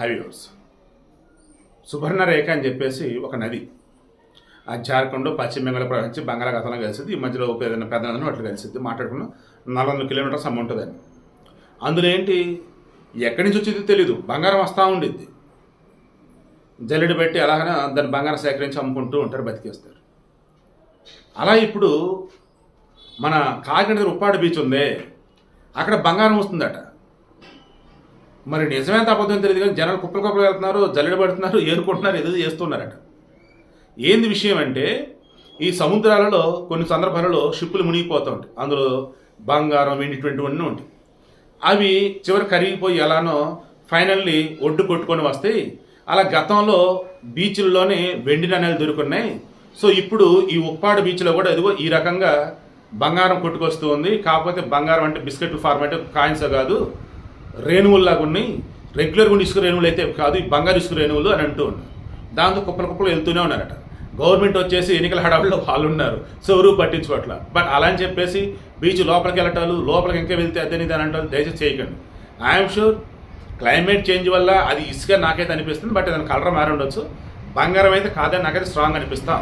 Highways Subarnarekha అని చెప్పేసి ఒక నది. ఆ జార్ఖండ్ పశ్చిమ బెంగాల్ ప్రవహించి బంగాళాఖాతంలో కలిసింది. ఈ మధ్యలో ఒక ఏదైనా పెద్ద నదిని అట్లా కలిసింది. మాట్లాడుకున్నాం నాలుగు వందల కిలోమీటర్స్ అమ్మ ఉంటుందని. అందులో ఏంటి? ఎక్కడి నుంచి వచ్చింది తెలీదు. బంగారం వస్తూ ఉండిద్ది. జల్లెడ పెట్టి అలాగనే దాన్ని బంగారం సేకరించి అమ్ముకుంటూ ఉంటారు బతికేస్తారు అలా ఇప్పుడు మన కాకినాడ దగ్గర ఉప్పాడు బీచ్ ఉంది. అక్కడ బంగారం వస్తుందట. మరి నిజమేంత అబద్ధం తెలియదు కానీ జనాలు కుప్పలు కుప్పలు వెళ్తున్నారు జల్లెడ పడుతున్నారు ఏరుకుంటున్నారు ఏదో చేస్తున్నారట. ఏంది విషయం అంటే ఈ సముద్రాలలో కొన్ని సందర్భాలలో షిప్పులు మునిగిపోతూ ఉంటాయి. అందులో బంగారం వెండిటువంటివన్నీ ఉంటాయి. అవి చివరి కరిగిపోయి ఎలానో ఫైనల్లీ ఒడ్డు కొట్టుకొని వస్తాయి. అలా గతంలో బీచ్ల్లోనే వెండి నాణ్యాలు దొరుకున్నాయి. సో ఇప్పుడు ఈ ఉప్పాడు బీచ్లో కూడా ఇదిగో ఈ రకంగా బంగారం కొట్టుకొస్తూ ఉంది. కాకపోతే బంగారం అంటే బిస్కెట్ ఫార్మాట్ కాయిన్స్ కాదు. రేణువుల్లాగా ఉన్నాయి. రెగ్యులర్గా ఉండే ఇసుక రేణువులు అయితే కాదు ఈ బంగారు ఇసుక రేణువులు అని అంటూ ఉన్నారు. దాంతో కుప్పలు కుప్పలు వెళ్తూనే ఉన్నారట. గవర్నమెంట్ వచ్చేసి ఎన్నికల హడావుల్లో వాళ్ళు ఉన్నారు సో ఎవరు పట్టించుకోవట్ల? బట్ అలా అని చెప్పేసి బీచ్ లోపలికి వెళ్ళటాలు లోపలికి ఇంకా వెళ్తే అదని ఇది అని అంటారు. దయచేసి చేయకండి. ఐఎమ్ షూర్ క్లైమేట్ చేంజ్ వల్ల అది ఇసుక నాకైతే అనిపిస్తుంది బట్ దాని కలర్ మారి ఉండొచ్చు. బంగారం అయితే కాదని నాకైతే స్ట్రాంగ్ అనిపిస్తాం.